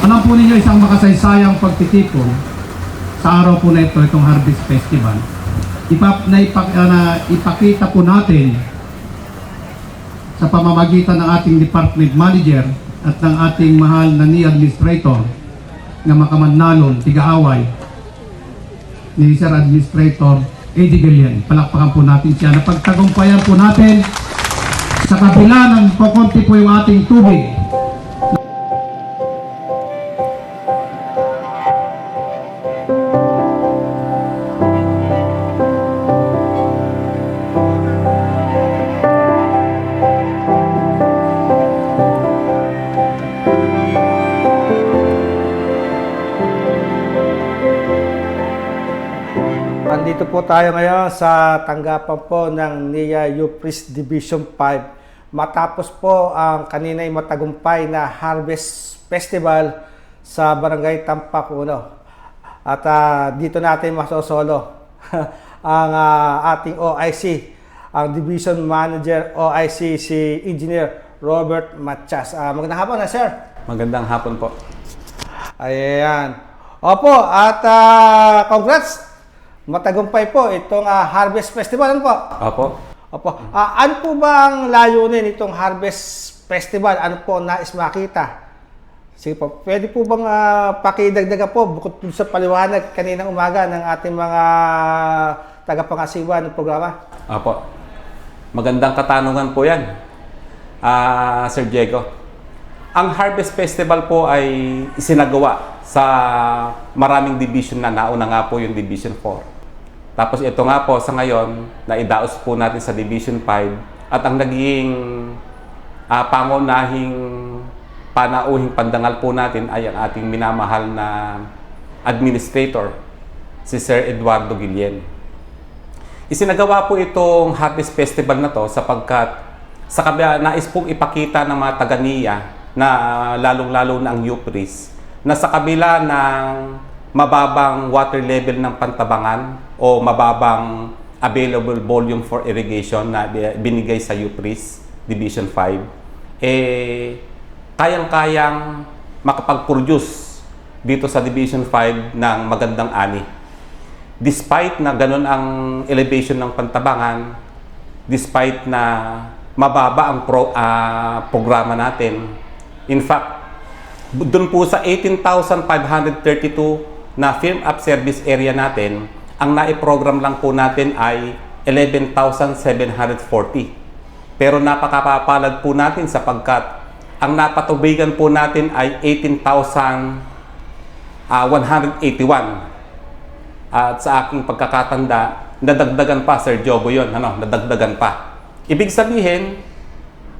Alam po ninyo isang makasaysayang pagtitipon sa araw po na ito, itong Harvest Festival. Ipap, na, ipak, ah, na ipakita po natin sa pamamagitan ng ating department manager at ng ating mahal na ni administrator na makamanalon, tigaaway ni Sir Administrator Eddie Galian. Palakpakan po natin siya. Napagtagumpayan po natin sa kabila ng pakunti po yung ating tubig. Tayo ngayon sa tanggapan po ng NIA UPRIS Division 5 matapos po ang kanina'y matagumpay na Harvest Festival sa Barangay Tampak Uno. At ah, dito natin masosolo ang ah, ating OIC, ang Division Manager OIC si Engineer Robert Matias. Ah, magandang hapon na sir. Magandang hapon po. Ayan. Opo, at ah, congrats! Matagumpay po itong ah, Harvest Festival. Ano po? Opo. Opo. Ah, ano po ba ang layunin itong Harvest Festival? Ano po nais makita? Sige po, pwede po bang ah, pakidagdagan po bukod po sa paliwanag kaninang umaga ng ating mga tagapangasiwa ng programa? Opo. Magandang katanungan po yan, ah Sir Diego. Ang Harvest Festival po ay isinagawa sa maraming division na nauna nga po yung Division 4. Tapos ito nga po sa ngayon, naidaos po natin sa Division 5 at ang naging ah, pangunahing panauhing pandangal po natin ay ang ating minamahal na administrator, si Sir Eduardo Guillen. Isinagawa po itong Harvest Festival na to sapagkat sa kabila nais pong ipakita ng mga taga-NIA na ah, lalong-lalo na ang UPRIS na sa kabila ng mababang water level ng pantabangan o mababang available volume for irrigation na bi- binigay sa UPRIS Division 5 eh kayang-kayang makapag-produce dito sa Division 5 ng magandang ani. Despite na ganun ang elevation ng pantabangan, despite na mababa ang pro, ah, programa natin, in fact, doon po sa 18,532 na firm up service area natin, ang nai-program lang po natin ay 11,740. Pero napakapapalad po natin sapagkat ang napatubigan po natin ay 18,181. At sa aking pagkakatanda, nadagdagan pa, Sir Jobo yun, ano, nadagdagan pa. Ibig sabihin,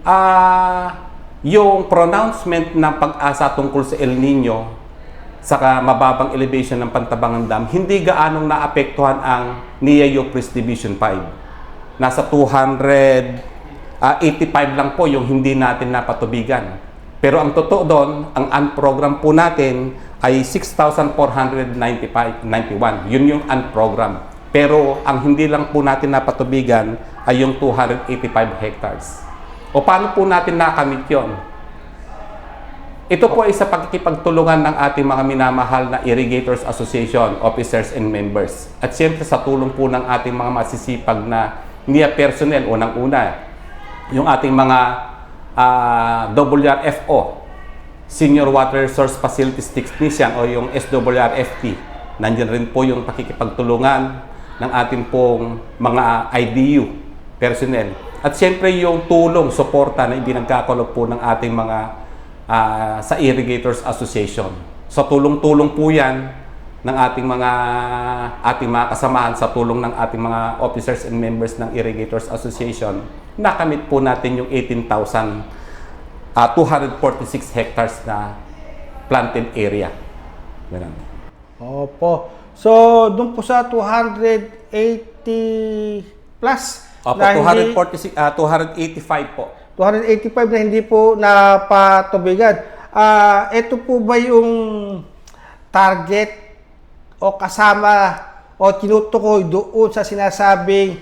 ah, yung pronouncement ng pag-asa tungkol sa El Nino, saka mababang elevation ng Pantabangan Dam, hindi gaanong naapektuhan ang NIA Yopris Division 5. Nasa 285 lang po yung hindi natin napatubigan. Pero ang totoo doon, ang unprogram po natin ay 6,495 91. Yun yung unprogram. Pero ang hindi lang po natin napatubigan ay yung 285 hectares. O paano po natin nakamit yon? Ito po ay sa pagkikipagtulungan ng ating mga minamahal na Irrigators Association, officers and members. At siyempre sa tulong po ng ating mga masisipag na NIA personnel, unang-una, yung ating mga ah, WRFO, Senior Water Source Facilities Technician o yung SWRFT. Nandiyan rin po yung pakikipagtulungan ng ating pong mga IDU personnel. At siyempre yung tulong, suporta na ibinagkakalog po ng ating mga ah, sa Irrigators Association. Sa tulong-tulong po yan ng ating mga ating mga kasamahan sa tulong ng ating mga officers and members ng Irrigators Association, nakamit po natin yung 18,000 ah, 246 hectares na planted area. Ganun. Opo. So, doon po sa 280 plus Opo, na hindi- 246, ah, 285 po. 285 na hindi po napatubigan. Ah, ito po ba yung target o kasama o tinutukoy doon sa sinasabing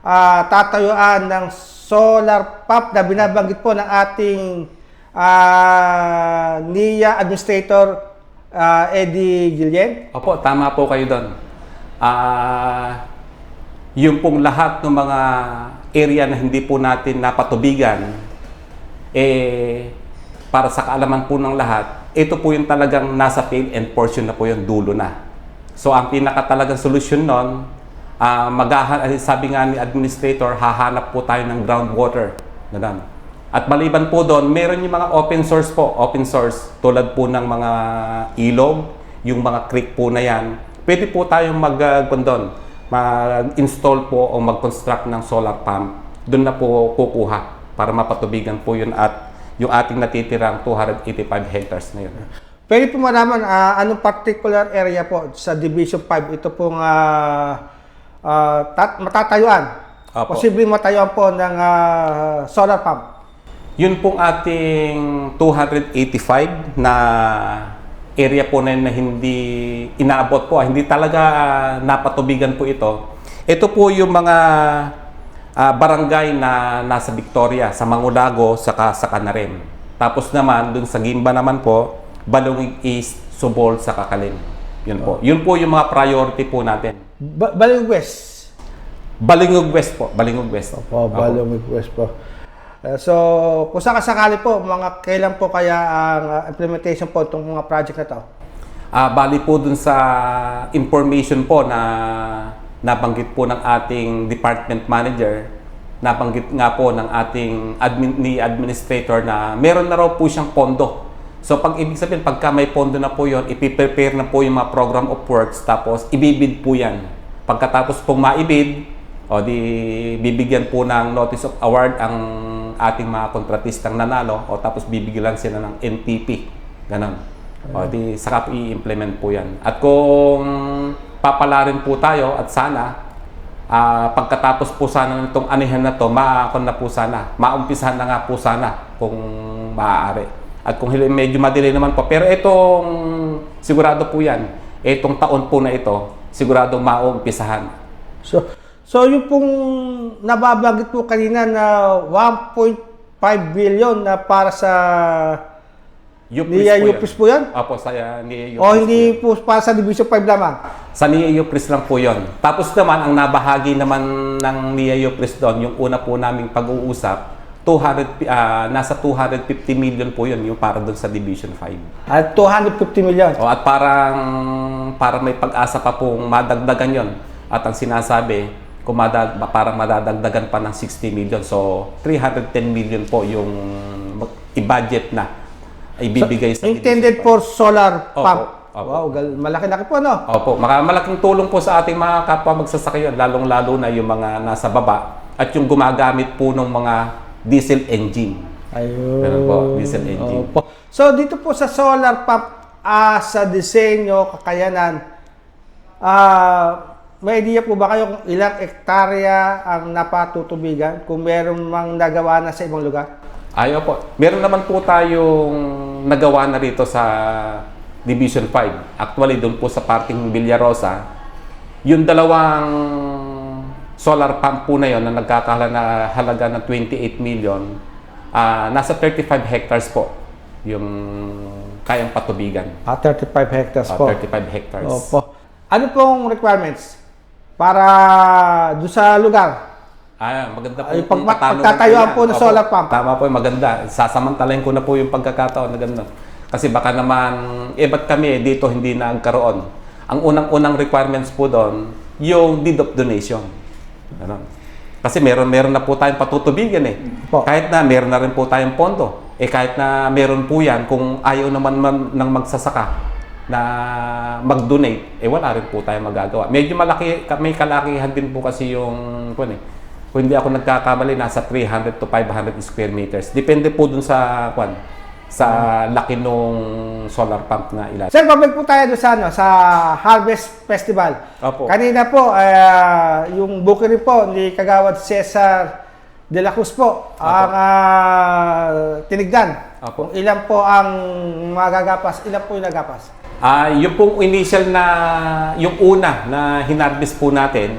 ah, tatayuan ng solar pump na binabanggit po ng ating ah, NIA Administrator ah, Eddie Gillen. Opo, tama po kayo doon. Ah, yung pong lahat ng mga area na hindi po natin napatubigan, eh, para sa kaalaman po ng lahat, ito po yung talagang nasa field and portion na po yung dulo na. So, ang pinaka talagang solusyon nun, ah maghahan, ah, sabi nga ni administrator, hahanap po tayo ng groundwater. Ganun. At maliban po doon, meron yung mga open source po, open source, tulad po ng mga ilog, yung mga creek po na yan. Pwede po tayong mag, uh, mag-install po o mag-construct ng solar pump. Doon na po kukuha para mapatubigan po yun at yung ating natitirang 285 hectares na yun. Pwede po malaman ah, anong particular area po sa Division 5 ito pong ah, tat- matatayuan. Apo. Posibleng matayuan po ng ah, solar pump. Yun pong ating 285 na area po na, na hindi inaabot po, ah, hindi talaga ah, napatubigan po ito. Ito po yung mga ah, barangay na nasa Victoria, sa Mangulago, saka sa Canarim. Tapos naman, dun sa Gimba naman po, Balungig East, Subol, sa Kakalim. Yun po. Yun po yung mga priority po natin. Ba- Balingog West. Balingog West po. Balingog West. Po, Opo. Balingog West po. Eh, so, kung sakasakali po, mga kailan po kaya ang ah, implementation po itong mga project na to? Ah, bali po dun sa information po na nabanggit po ng ating department manager, nabanggit nga po ng ating admin, ni administrator na meron na raw po siyang pondo. So pag ibig sabihin, pagka may pondo na po yon, ipiprepare na po yung mga program of works, tapos ibibid po yan. Pagkatapos pong maibid, o di bibigyan po ng notice of award ang ating mga kontratistang nanalo, o tapos bibigyan sila ng NTP. Ganon. O di saka i-implement po yan. At kung papalarin po tayo at sana ah, pagkatapos po sana nitong anihan na to, maakon na po sana. Maumpisahan na nga po sana kung maaari. At kung medyo madelay naman po. Pero itong sigurado po yan. Itong taon po na ito, sigurado maumpisahan. So, so yung pong nababanggit po kanina na 1.5 billion na para sa Yupris NIA po yan. Yupris po yan? Opo, sa NIA Yupris O hindi po para sa Division 5 lamang? Sa NIA Yupris lang po yon. Tapos naman, ang nabahagi naman ng NIA Yupris doon, yung una po naming pag-uusap, 200, ah, nasa 250 million po yun, yung para doon sa Division 5. At 250 million. O, at parang para may pag-asa pa pong madagdagan yon. At ang sinasabi, kung madag, parang madadagdagan pa ng 60 million. So, 310 million po yung i-budget na ibibigay sa Intended for solar Opo, pump. opo. Wow, gal- malaki-laki po, no? Opo, malaking tulong po sa ating mga kapwa magsasakyan, lalong-lalo na yung mga nasa baba at yung gumagamit po ng mga diesel engine. Ayun. Ganun po, diesel engine. Opo. So, dito po sa solar pump, ah, sa disenyo, kakayanan, ah, may idea po ba kayo kung ilang ektarya ang napatutubigan kung meron mang nagawa na sa ibang lugar? Ay, opo. Meron naman po tayong nagawa na rito sa Division 5. Actually, doon po sa parting Villarosa, yung dalawang solar pump po na yon na nagkakala na halaga ng 28 million, ah, nasa 35 hectares po yung kayang patubigan. Ah, 35 hectares Ah, po. 35 hectares. Opo. Ano pong requirements para doon sa lugar? Ah, maganda po. Ay, pag- pagtatayuan po ng solar pump. Tama po, maganda. Sasamantalahin ko na po yung pagkakataon na gano'n. Kasi baka naman, eh ba't kami dito hindi na nagkaroon? Ang unang-unang requirements po doon, yung deed of donation. Ganon. Kasi meron meron na po tayong patutubigan eh. Po. Kahit na meron na rin po tayong pondo. Eh kahit na meron po yan, kung ayaw naman man, ng magsasaka na mag-donate, eh wala rin po tayong magagawa. Medyo malaki, may kalakihan din po kasi yung, kung eh, kung hindi ako nagkakamali, nasa 300 to 500 square meters. Depende po dun sa, kwan, sa laki nung solar pump na ilan. Sir, babalik po tayo doon sa, ano, sa Harvest Festival. Opo. Kanina po, ah, yung booking rin po ni Kagawad Cesar de la Cruz po, ang ah, tinigdan. Opo. Kung ilan po ang magagapas, ilan po yung nagapas. Ah, yung pong initial na, yung una na hinarvest po natin,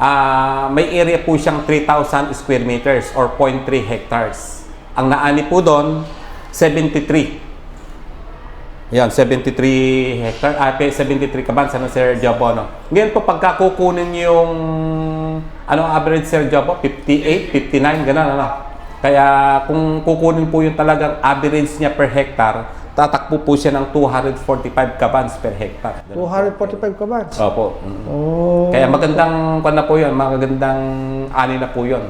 ah, may area po siyang 3,000 square meters or 0.3 hectares. Ang naani po doon, 73. Yan, 73 hectare, ah, pe- 73 kaban, ano Sir Jobo, no? Ngayon po, pagka kukunin yung, ano average Sir Jobo? 58, 59, gano'n, ano? Kaya kung kukunin po yung talagang average niya per hectare, tatakbo po siya ng 245 kabans per hectare. Ganun. 245 ka ba? Opo. Mm. Oh. Kaya magandang kwan na po yun, magandang ani na po yun.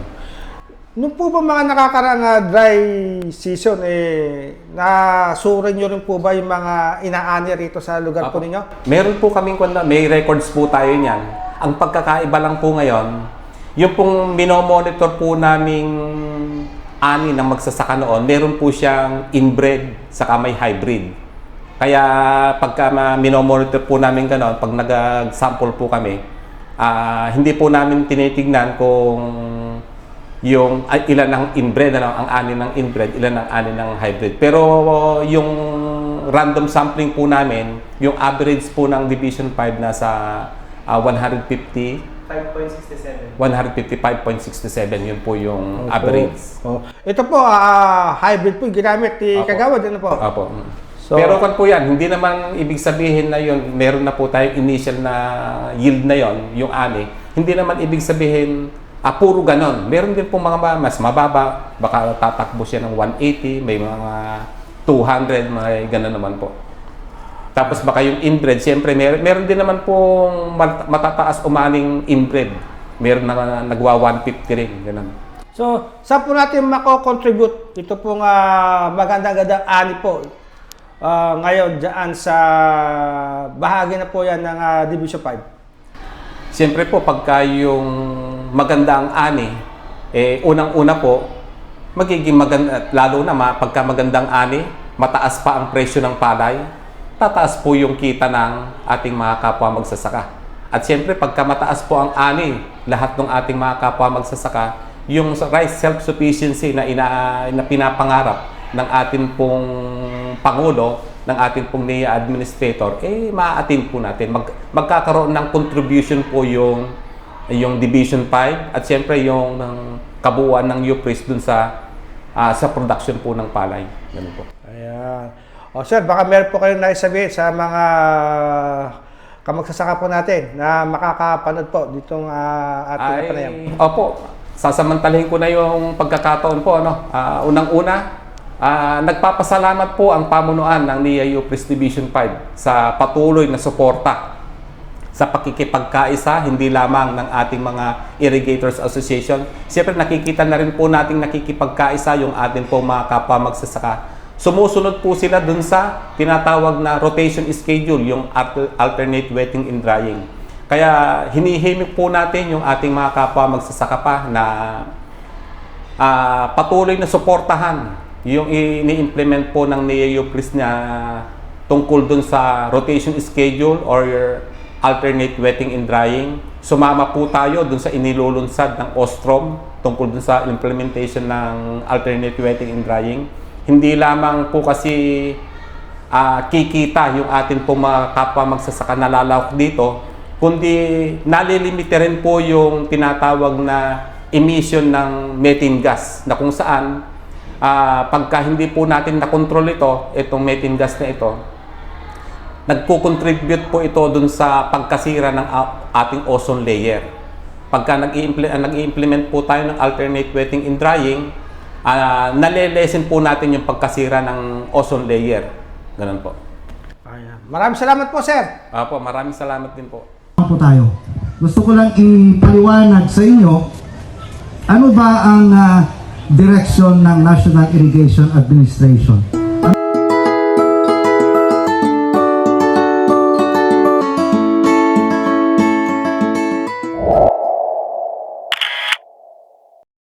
Nung po ba mga nakakaraang ah, dry season, eh, nasurin nyo rin po ba yung mga inaani rito sa lugar po Apo. ninyo? Meron po kaming kwan na, may records po tayo niyan. Ang pagkakaiba lang po ngayon, yung pong minomonitor po naming ani ng magsasaka noon, meron po siyang inbred saka may hybrid. Kaya pagka minomonitor po namin ganon, pag nag-sample po kami, ah, hindi po namin tinitignan kung yung ay, ilan ang inbred, ano, ang ani ng inbred, ilan ang ani ng hybrid. Pero yung random sampling po namin, yung average po ng Division 5 nasa ah, 150 5.67. 155.67 yun po yung average. Oh. Ito po, ah, hybrid po yung ginamit ni Apo. Kagawad. Ano po? Apo. So- Pero kan po yan, hindi naman ibig sabihin na yun, meron na po tayong initial na yield na yon yung ani. Hindi naman ibig sabihin, ah, puro ganon. Meron din po mga ma- mas mababa, baka tatakbo siya ng 180, may mga 200, may ganon naman po. Tapos baka yung inbred, siyempre meron, meron din naman pong mat- matataas umaning inbred. Meron na nagwa 150 rin, ganun. So, saan po natin mako-contribute ito pong ah, magandang-gandang ani po ah, ngayon dyan sa bahagi na po yan ng ah, Division 5? Siyempre po, pagka yung maganda ang ani, eh, unang-una po, magiging maganda, lalo na pagka magandang ani, mataas pa ang presyo ng palay, tataas po yung kita ng ating mga kapwa magsasaka. At siyempre, pagka mataas po ang ani, lahat ng ating mga kapwa magsasaka, yung rice self-sufficiency na, ina, na pinapangarap ng ating pong Pangulo, ng ating pong NIA Administrator, eh, ma-attain po natin. Mag, magkakaroon ng contribution po yung, yung Division 5 at siyempre yung ng kabuuan ng UPRIS dun sa, ah, sa production po ng palay. Ganun po. Ayan. O sir, baka meron po kayong naisabihin sa mga kamagsasaka po natin na makakapanood po ditong ah, ating Ay, panayam. opo, sasamantalahin ko na yung pagkakataon po. Ano? Ah, unang-una, ah, nagpapasalamat po ang pamunuan ng NIAU Press Division 5 sa patuloy na suporta sa pakikipagkaisa, hindi lamang ng ating mga Irrigators Association. Siyempre, nakikita na rin po nating nakikipagkaisa yung ating po mga kapwa magsasaka. Sumusunod po sila dun sa tinatawag na rotation schedule, yung alter- alternate wetting and drying. Kaya hinihimik po natin yung ating mga kapwa magsasaka pa na ah, patuloy na suportahan yung ini-implement po ng Pris na tungkol dun sa rotation schedule or alternate wetting and drying. Sumama po tayo dun sa inilulunsad ng Ostrom tungkol dun sa implementation ng alternate wetting and drying. Hindi lamang po kasi ah, kikita yung atin po mga kapwa magsasaka nalalawak dito, kundi nalilimite rin po yung tinatawag na emission ng methane gas na kung saan ah, pagka hindi po natin nakontrol ito, itong methane gas na ito, nagko-contribute po ito dun sa pagkasira ng ating ozone layer. Pagka nag-i-imple- ah, nag-i-implement po tayo ng alternate wetting and drying, uh, nalelesen po natin yung pagkasira ng ozone layer. Ganun po. Ayan. Maraming salamat po sir. Apo, maraming salamat din po. po tayo. Gusto ko lang ipaliwanag sa inyo ano ba ang ah, direksyon ng National Irrigation Administration.